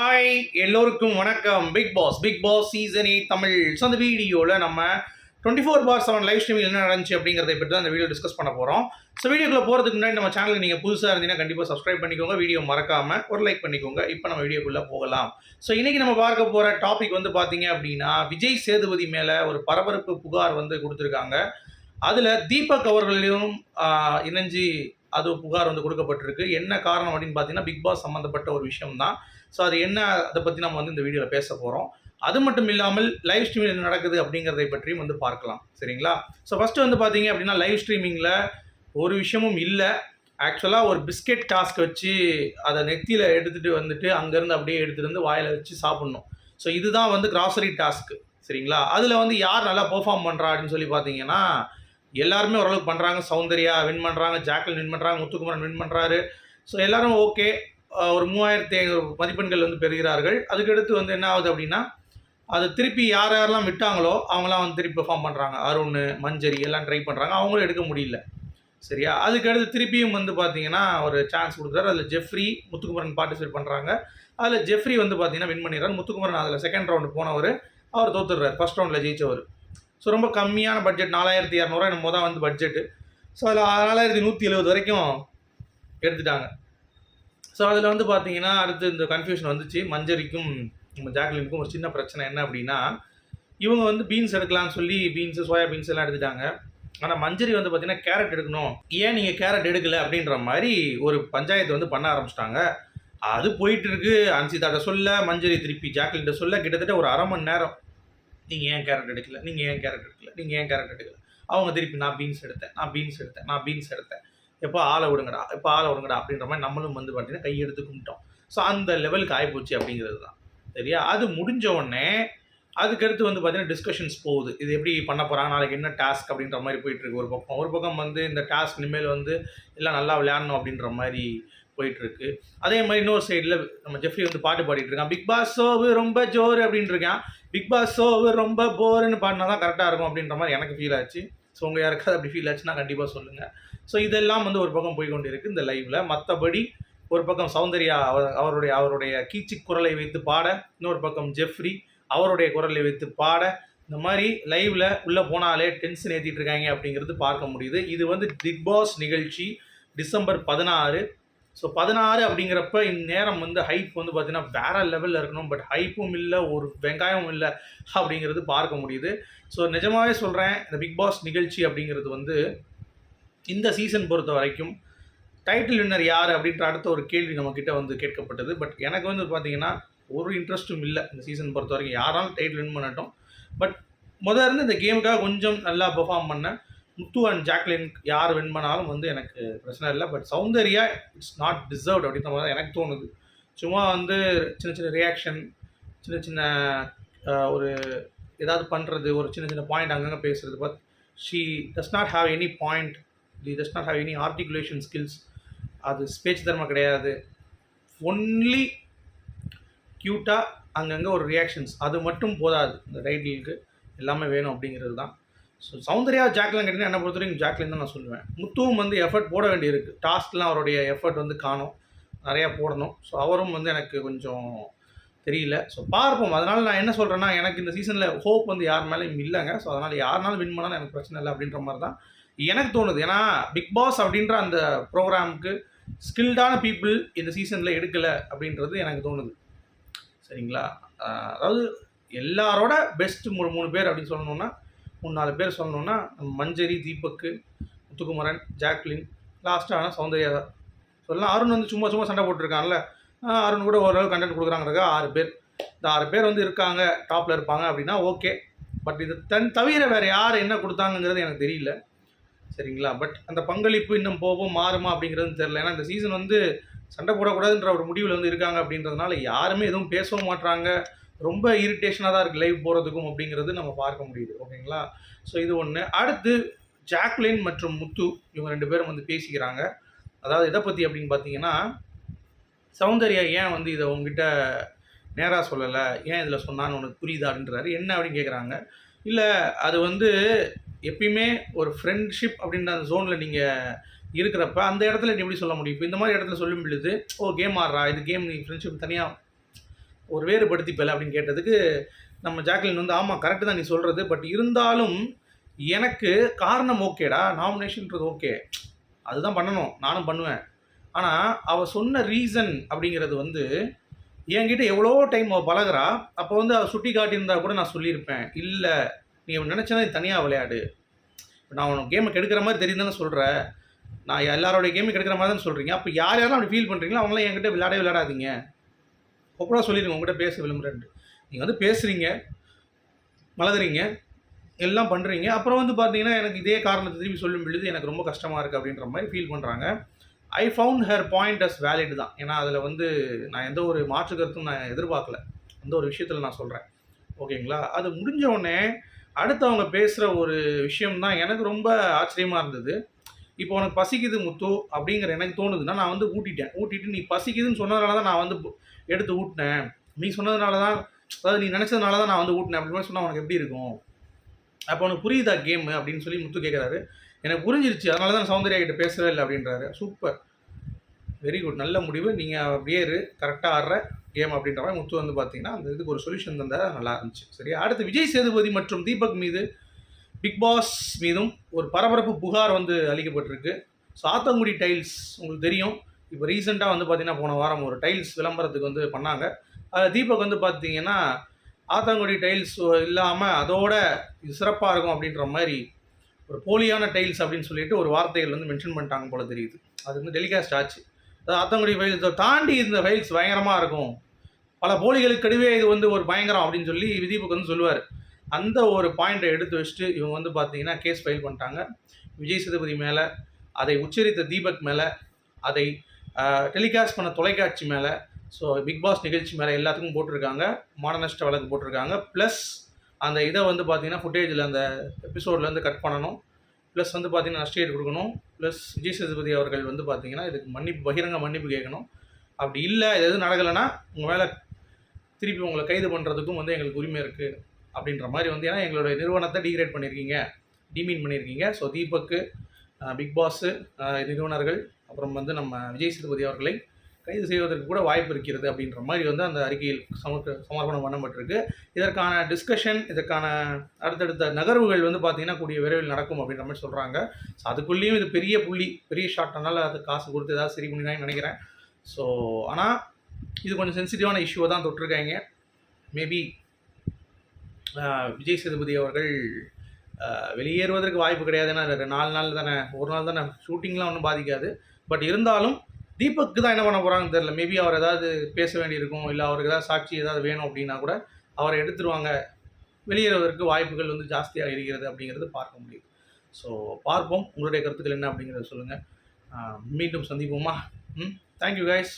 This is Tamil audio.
ஹாய் எல்லோருக்கும் வணக்கம். Big boss big boss season eight Tamil so அந்த வீடியோவில் நம்ம twenty four bar seven live ஸ்ட்ரீமில் என்ன நடந்துச்சு அப்படிங்கிறத பற்றி தான் அந்த வீடியோ டிஸ்கஸ் பண்ண போகிறோம் ஸோ வீடியோக்குள்ளே போகிறதுக்கு முன்னாடி நம்ம சேனலுக்கு நீங்கள் புதுசாக இருந்தீங்கன்னா கண்டிப்பாக சப்ஸ்கிரைப் பண்ணிக்கோங்க. வீடியோ மறக்காமல் ஒரு லைக் பண்ணிக்கோங்க. இப்போ நம்ம வீடியோக்குள்ளே போகலாம். ஸோ இன்றைக்கி நம்ம பார்க்க போகிற டாபிக் வந்து பார்த்தீங்க அப்படின்னா விஜய் சேதுபதி மேலே ஒரு பரபரப்பு புகார் வந்து கொடுத்துருக்காங்க. அதில் தீபக் அவர்களையும் இணைஞ்சு அது புகார் வந்து கொடுக்கப்பட்டிருக்கு. என்ன காரணம் அப்படின்னு பார்த்தீங்கன்னா பிக் பாஸ் சம்மந்தப்பட்ட ஒரு விஷயம் தான் ஸோ அது என்ன அதை பற்றி நம்ம வந்து இந்த வீடியோவில் பேச போகிறோம் அது மட்டும் இல்லாமல் லைவ் ஸ்ட்ரீமிங் என்ன நடக்குது அப்படிங்கிறதை பற்றியும் வந்து பார்க்கலாம். சரிங்களா? ஸோ ஃபஸ்ட்டு வந்து பார்த்தீங்க அப்படின்னா லைவ் ஸ்ட்ரீமிங்கில் ஒரு விஷயமும் இல்லை. ஆக்சுவலாக ஒரு பிஸ்கெட் டாஸ்க் வச்சு அதை நெத்தியில் எடுத்துகிட்டு வந்துட்டு அங்கேருந்து அப்படியே எடுத்துகிட்டு வந்து வாயில் வச்சு சாப்பிட்ணும். ஸோ இதுதான் வந்து கிராசரி டாஸ்க்கு சரிங்களா? அதில் வந்து யார் நல்லா பெர்ஃபார்ம் பண்ணுறா அப்படின்னு சொல்லி பார்த்தீங்கன்னா எல்லாருமே ஓரளவுக்கு பண்ணுறாங்க சௌந்தர்யா வின் பண்ணுறாங்க ஜாக்கல் வின் பண்ணுறாங்க முத்துக்குமரன் வின் பண்ணுறாரு ஸோ எல்லோரும் ஓகே ஒரு மூவாயிரத்தி ஐநூறு மதிப்பெண்கள் வந்து பெறுகிறார்கள். அதுக்கடுத்து வந்து என்ன ஆகுது அப்படின்னா அது திருப்பி யார் யாரெல்லாம் விட்டாங்களோ அவங்களாம் வந்து திருப்பி பெர்ஃபார்ம் பண்ணுறாங்க அருண் மஞ்சரி எல்லாம் ட்ரை பண்ணுறாங்க அவங்களும் எடுக்க முடியல. சரியா? அதுக்கடுத்து திருப்பியும் வந்து பார்த்தீங்கன்னா ஒரு சான்ஸ் கொடுக்குறாரு. அதில் ஜெஃப்ரி முத்துக்குமரன் பார்ட்டிசிபேட் பண்ணுறாங்க அதில் ஜெஃப்ரி வந்து பார்த்தீங்கன்னா வின் பண்ணிடுறாரு. முத்துக்குமரன் அதில் செகண்ட் ரவுண்டு போனவர் அவர் தோத்துடுறாரு. ஃபர்ஸ்ட் ரவுண்டில் ஜெயிச்சவர். ஸோ ரொம்ப கம்மியான பட்ஜெட் நாலாயிரத்தி இரநூறுவா என்னமோ தான் வந்து பட்ஜெட்டு ஸோ அதில் நாலாயிரத்தி நூற்றி எழுபது வரைக்கும் எடுத்துட்டாங்க. ஸோ அதில் வந்து பார்த்தீங்கன்னா அடுத்து இந்த கன்ஃபியூஷன் வந்துச்சு. மஞ்சரிக்கும் நம்ம ஜாக்லினுக்கும் ஒரு சின்ன பிரச்சனை என்ன அப்படின்னா இவங்க வந்து பீன்ஸ் எடுக்கலாம்னு சொல்லி பீன்ஸு சோயா பீன்ஸ் எல்லாம் எடுத்துட்டாங்க. ஆனால் மஞ்சரி வந்து பார்த்தீங்கன்னா கேரட் எடுக்கணும். ஏன் நீங்கள் கேரட் எடுக்கலை அப்படின்ற மாதிரி ஒரு பஞ்சாயத்து வந்து பண்ண ஆரம்பிச்சிட்டாங்க. அது போயிட்டு இருக்கு அன்சிதாட்ட சொல்ல மஞ்சரி திருப்பி ஜாக்லின்ட்ட சொல்ல கிட்டத்தட்ட ஒரு அரை மணி நேரம். நீங்கள் ஏன் கேரட் எடுக்கல? நீங்கள் ஏன் கேரட் எடுக்கல? நீங்கள் ஏன் கேரட் எடுக்கல? அவங்க திருப்பி நான் பீன்ஸ் எடுத்தேன் நான் பீன்ஸ் எடுத்தேன் நான் பீன்ஸ் எடுத்தேன். எப்போ ஆளை விடுங்கடா எப்போ ஆளை விடுங்கடா அப்படின்ற மாதிரி நம்மளும் வந்து பார்த்தீங்கன்னா கையெடுத்து கும்பிட்டோம். ஸோ அந்த லெவலுக்கு ஆகிப்போச்சு அப்படிங்கிறது தான். சரியா? அது முடிஞ்ச உடனே அதுக்கடுத்து வந்து பார்த்தீங்கன்னா டிஸ்கஷன்ஸ் போகுது. இது எப்படி பண்ண போகிறாங்க நாளைக்கு என்ன டாஸ்க் அப்படின்ற மாதிரி போயிட்டுருக்கு. ஒரு பக்கம் ஒரு பக்கம் வந்து இந்த டாஸ்க் இனிமேல் வந்து எல்லாம் நல்லா விளையாடணும் அப்படின்ற மாதிரி போயிட்டுருக்கு. அதே மாதிரி இன்னொரு சைடில் நம்ம ஜெஃப்ரி வந்து பாட்டு பாடிட்டு இருக்கான். பிக் பாஸ் ஷோவு ரொம்ப ஜோரு அப்படின்னு இருக்கான். பிக் பாஸ் ஷோவு ரொம்ப போருன்னு பாடினா தான் கரெக்டாக இருக்கும் அப்படின்ற மாதிரி எனக்கு ஃபீல் ஆச்சு. ஸோ உங்கள் யாருக்காவது அப்படி ஃபீல் ஆச்சுன்னா கண்டிப்பாக சொல்லுங்கள் ஸோ இதெல்லாம் வந்து ஒரு பக்கம் போய்கொண்டு இருக்குது இந்த லைவில் மற்றபடி ஒரு பக்கம் சௌந்தர்யா அவர் அவருடைய அவருடைய கீச்சி குரலை வைத்து பாட இன்னொரு பக்கம் ஜெஃப்ரி அவருடைய குரலை வைத்து பாட இந்த மாதிரி லைவில் உள்ளே போனாலே டென்ஷன் ஏற்றிட்டு இருக்காங்க அப்படிங்கிறது பார்க்க முடியுது. இது வந்து பிக் பாஸ் நிகழ்ச்சி டிசம்பர் பதினாறு. ஸோ பதினாறு அப்படிங்கிறப்ப இந்நேரம் வந்து ஹைப் வந்து பார்த்தீங்கன்னா வேற லெவலில் இருக்கணும். பட் ஹைப்பும் இல்லை ஒரு வெங்காயமும் இல்லை அப்படிங்கிறது பார்க்க முடியுது. ஸோ நிஜமாவே சொல்கிறேன் இந்த பிக் பாஸ் நிகழ்ச்சி அப்படிங்கிறது வந்து இந்த சீசன் பொறுத்த வரைக்கும் டைட்டில் வின்னர் யார் அப்படின்ற அடுத்த ஒரு கேள்வி நம்மக்கிட்ட வந்து கேட்கப்பட்டது. பட் எனக்கு வந்து பார்த்தீங்கன்னா ஒரு இன்ட்ரெஸ்ட்டும் இல்லை இந்த சீசன் பொறுத்த வரைக்கும். யாராலும் டைட்டில் வின் பண்ணட்டும். பட் முதல்ல இருந்து இந்த கேமுக்காக கொஞ்சம் நல்லா பெர்ஃபார்ம் பண்ணேன். முத்து அண்ட் ஜாக்லின் யார் வின் பண்ணாலும் வந்து எனக்கு பிரச்சனை இல்லை. But Soundarya it's not deserved அப்படின்ற மாதிரி தான் எனக்கு தோணுது. சும்மா வந்து சின்ன சின்ன ரியாக்ஷன் சின்ன சின்ன ஒரு ஏதாவது பண்ணுறது ஒரு சின்ன சின்ன பாயிண்ட் அங்கங்கே பேசுறது. But she does not have any point the does not have any articulation skills அது ஸ்பேச் தர்மம் கிடையாது. ஒன்லி க்யூட்டாக அங்கங்கே ஒரு ரியாக்ஷன்ஸ் அது மட்டும் போதாது. இந்த ரைடிலுக்கு எல்லாமே வேணும் அப்படிங்கிறது தான். ஸோ சௌந்தர்யா ஜாக்லின் கேட்டிங்கன்னா என்ன பொறுத்த வரைக்கும் ஜாக்லின் தான் நான் சொல்லுவேன். முத்துவும் வந்து எஃபர்ட் போட வேண்டியிருக்கு. டாஸ்க்லாம் அவருடைய எஃபர்ட் வந்து காணும். நிறையா போடணும். ஸோ அவரும் வந்து எனக்கு கொஞ்சம் தெரியல. ஸோ பார்ப்போம். அதனால் நான் என்ன சொல்கிறேன்னா எனக்கு இந்த சீசனில் ஹோப் வந்து யார் மேலேயும் இல்லைங்க. ஸோ அதனால் யாருனாலும் வின் பண்ணாலும் எனக்கு பிரச்சனை இல்லை அப்படின்ற மாதிரி தான் எனக்கு தோணுது. ஏன்னா பிக் பாஸ் அப்படின்ற அந்த ப்ரோக்ராமுக்கு ஸ்கில்டான பீப்புள் இந்த சீசனில் எடுக்கலை அப்படின்றது எனக்கு தோணுது. சரிங்களா? அதாவது எல்லாரோட பெஸ்ட் மூணு மூணு பேர் அப்படின்னு சொல்லணுன்னா மூணு நாலு பேர் சொல்லணுன்னா மஞ்சரி தீபக்கு முத்துக்குமரன் ஜாக்லின் லாஸ்ட்டாக ஆனால் சௌந்தர்யா தான். சொல்லலாம். அருண் வந்து சும்மா சும்மா சண்டை போட்டிருக்கான்ல. அருண் கூட ஓரளவு கண்டென்ட் கொடுக்குறாங்கிறதுக்கு ஆறு பேர். இந்த ஆறு பேர் வந்து இருக்காங்க டாப்பில் இருப்பாங்க அப்படின்னா ஓகே பட் இது தன் தவிர வேறு யார் என்ன கொடுத்தாங்கங்கிறது எனக்கு தெரியல. சரிங்களா? பட் அந்த பங்களிப்பு இன்னும் போகும் மாறுமா அப்படிங்கிறது தெரியல. ஏன்னா இந்த சீசன் வந்து சண்டை போடக்கூடாதுன்ற ஒரு முடிவில் வந்து இருக்காங்க அப்படின்றதுனால யாருமே எதுவும் பேசவும் மாட்றாங்க. ரொம்ப இரிட்டேஷனாக தான் இருக்குது லைவ் போகிறதுக்கும் அப்படிங்கிறது நம்ம பார்க்க முடியுது. ஓகேங்களா? ஸோ இது ஒன்று அடுத்து ஜாக்லின் மற்றும் முத்து இவங்க ரெண்டு பேரும் வந்து பேசிக்கிறாங்க. அதாவது எதை பற்றி அப்படின்னு பார்த்தீங்கன்னா சௌந்தர்யா ஏன் வந்து இதை உங்ககிட்ட நேராக சொல்லலை? ஏன் இதில் சொன்னான்னு உனக்கு புரியுதா அப்படின்றாரு. என்ன அப்படின்னு கேட்குறாங்க இல்லை அது வந்து எப்பயுமே ஒரு ஃப்ரெண்ட்ஷிப் அப்படின்ற அந்த ஜோனில் நீங்கள் இருக்கிறப்ப அந்த இடத்துல நீ எப்படி சொல்ல முடியும்? இப்போ இந்த மாதிரி இடத்துல சொல்லும் பொழுது ஓ கேம் ஆடுறா. இது கேம் நீ ஃப்ரெண்ட்ஷிப் தனியாக ஒரு வேறுபடுத்திப்பல அப்படின்னு கேட்டதுக்கு நம்ம ஜாக்லின் வந்து ஆமாம் கரெக்டு தான் நீ சொல்கிறது பட் இருந்தாலும் எனக்கு காரணம் ஓகேடா. நாமினேஷன்ன்றது ஓகே. அதுதான் பண்ணணும். நானும் பண்ணுவேன். ஆனால் அவள் சொன்ன ரீசன் அப்படிங்கிறது வந்து என்கிட்ட எவ்வளோ டைம் அவள் பழகுறா அப்போ வந்து அவள் சுட்டி காட்டியிருந்தா கூட நான் சொல்லியிருப்பேன். இல்லை நீ நினச்சனா நீ தனியாக விளையாடு. இப்போ நான் உனக்கு கேமை கெடுக்கிற மாதிரி தெரியும் தானே சொல்கிறேன் நான் எல்லாரோடைய கேமை கெடுக்கிற மாதிரி தான் சொல்கிறீங்க அப்போ யார் யாரும் அப்படி ஃபீல் பண்ணுறீங்களோ அவங்களாம் என்கிட்ட விளையாடவே விளையாடாதீங்க. ஓப்பனாக சொல்லிடுங்க உங்கள்கிட்ட பேச விரும்புகிறேன்ட்டு நீங்கள் வந்து பேசுகிறீங்க மலதுறீங்க எல்லாம் பண்ணுறீங்க அப்புறம் வந்து பார்த்தீங்கன்னா எனக்கு இதே காரணத்தை திரும்பி சொல்லும் பொழுது எனக்கு ரொம்ப கஷ்டமாக இருக்குது அப்படின்ற மாதிரி ஃபீல் பண்ணுறாங்க I found her point as valid தான். ஏன்னா அதில் வந்து நான் எந்த ஒரு மாற்று கருத்தும் நான் எதிர்பார்க்கல. அந்த ஒரு விஷயத்தில் நான் சொல்கிறேன் ஓகேங்களா? அது முடிஞ்ச உடனே அடுத்து அவங்க பேசுகிற ஒரு விஷயம் தான் எனக்கு ரொம்ப ஆச்சரியமாக இருந்தது. இப்போ உனக்கு பசிக்குது முத்து அப்படிங்கிற எனக்கு தோணுதுன்னா நான் வந்து ஊட்டிட்டேன். ஊட்டிட்டு நீ பசிக்குதுன்னு சொன்னதுனால தான் நான் வந்து எடுத்து ஊட்டினேன். நீ சொன்னதுனால தான் அதாவது நீ நினச்சதுனால தான் நான் வந்து ஊட்டினேன் அப்படின்னு சொன்னால் உனக்கு எப்படி இருக்கும்? அப்போ உனக்கு புரியுதா கேம் அப்படின்னு சொல்லி முத்து கேட்குறாரு எனக்கு புரிஞ்சிருச்சு அதனால தான் சௌந்தர்யா கிட்ட பேசவே இல்லை அப்படின்றாரு. சூப்பர். வெரி குட் நல்ல முடிவு. நீங்கள் அப்படியே கரெக்டாக ஆடுற கேம் அப்படின்ற மாதிரி முத்து வந்து பார்த்தீங்கன்னா அந்த இதுக்கு ஒரு சொல்யூஷன் தந்தால் நல்லா இருந்துச்சு. சரி அடுத்து விஜய் சேதுபதி மற்றும் தீபக் மீது பிக் பாஸ் மீதும் ஒரு பரபரப்பு புகார் வந்து அளிக்கப்பட்டிருக்கு. ஸோ ஆத்தங்குடி டைல்ஸ் உங்களுக்கு தெரியும். இப்போ ரீசெண்டாக வந்து பார்த்தீங்கன்னா போன வாரம் ஒரு டைல்ஸ் விளம்பரத்துக்கு வந்து பண்ணாங்க. அதில் தீபக் வந்து பார்த்தீங்கன்னா ஆத்தங்குடி டைல்ஸ் இல்லாமல் அதோட இது சிறப்பாக இருக்கும் அப்படின்ற மாதிரி ஒரு போலியான டைல்ஸ் அப்படின்னு சொல்லிட்டு ஒரு வார்த்தைகள் வந்து மென்ஷன் பண்ணிட்டாங்க போல தெரியுது. அது வந்து டெலிகாஸ்ட் ஆச்சு. அதாவது ஆத்தங்குடி ஃபைல்ஸை தாண்டி இந்த ஃபைல்ஸ் பயங்கரமாக இருக்கும். பல போலிகளுக்கு கடுவே இது வந்து ஒரு பயங்கரம் அப்படின்னு சொல்லி தீபக் வந்து சொல்லுவார். அந்த ஒரு பாயிண்ட்டை எடுத்து வச்சுட்டு இவங்க வந்து பார்த்தீங்கன்னா கேஸ் ஃபைல் பண்ணிட்டாங்க. விஜய் சேதுபதி மேலே அதை உச்சரித்த தீபக் மேலே அதை டெலிகாஸ்ட் பண்ண தொலைக்காட்சி மேலே ஸோ பிக் பாஸ் நிகழ்ச்சி மேலே எல்லாத்துக்கும் போட்டிருக்காங்க. மானநஷ்ட வழக்கு போட்டிருக்காங்க. ப்ளஸ் அந்த இதை வந்து பார்த்தீங்கன்னா ஃபுட்டேஜில் அந்த எபிசோட்லேருந்து கட் பண்ணணும். ப்ளஸ் வந்து பார்த்தீங்கன்னா நஷ்டஈடு கொடுக்கணும். ப்ளஸ் விஜய் சேதுபதி அவர்கள் வந்து பார்த்தீங்கன்னா இதுக்கு மன்னிப்பு பகிரங்க மன்னிப்பு கேட்கணும். அப்படி இல்லை இது எதுவும் நடக்கலைன்னா உங்கள் மேலே திருப்பி உங்களை கைது பண்ணுறதுக்கும் வந்து எங்களுக்கு உரிமை இருக்குது அப்படின்ற மாதிரி வந்து ஏன்னா எங்களுடைய நிறுவனத்தை டிகிரேட் பண்ணியிருக்கீங்க டிமீன் பண்ணியிருக்கீங்க ஸோ தீபக்கு பிக் பாஸு நிறுவனர்கள் அப்புறம் வந்து நம்ம விஜய் சேதுபதி அவர்களை கைது செய்வதற்கு கூட வாய்ப்பு இருக்கிறது அப்படின்ற மாதிரி வந்து அந்த அறிக்கையில் சமர்ப்ப சமர்ப்பணம் பண்ணப்பட்டிருக்கு இதற்கான டிஸ்கஷன் இதற்கான அடுத்தடுத்த நகர்வுகள் வந்து பார்த்திங்கன்னா கூடிய விரைவில் நடக்கும் அப்படின்ற மாதிரி சொல்கிறாங்க ஸோ அதுக்குள்ளேயும் இது பெரிய புள்ளி பெரிய ஷார்ட்னால அது காசு கொடுத்து ஏதாவது சரி பண்ணினாங்கன்னு நினைக்கிறேன். ஸோ ஆனால் இது கொஞ்சம் சென்சிட்டிவான இஷ்யூவை தான் தொட்டிருக்காங்க. மேபி விஜய் சேதுபதி அவர்கள் வெளியேறுவதற்கு வாய்ப்பு கிடையாது ஏன்னா அது நாலு நாள் தானே ஒரு நாள் தானே ஷூட்டிங்லாம் ஒன்றும் பாதிக்காது. பட் இருந்தாலும் தீபக்கு தான் என்ன பண்ண போகிறாங்கன்னு தெரில மேபி அவர் ஏதாவது பேச வேண்டியிருக்கும் இல்லை அவருக்கு ஏதாவது சாட்சி ஏதாவது வேணும் அப்படின்னா கூட அவரை எடுத்துருவாங்க. வெளியேறுவதற்கு வாய்ப்புகள் வந்து ஜாஸ்தியாக இருக்கிறது அப்படிங்கிறது பார்க்க முடியுது. ஸோ பார்ப்போம். உங்களுடைய கருத்துக்கள் என்ன அப்படிங்கிறத சொல்லுங்கள் மீண்டும் சந்திப்போமா? ம் தேங்க்யூ கைஸ்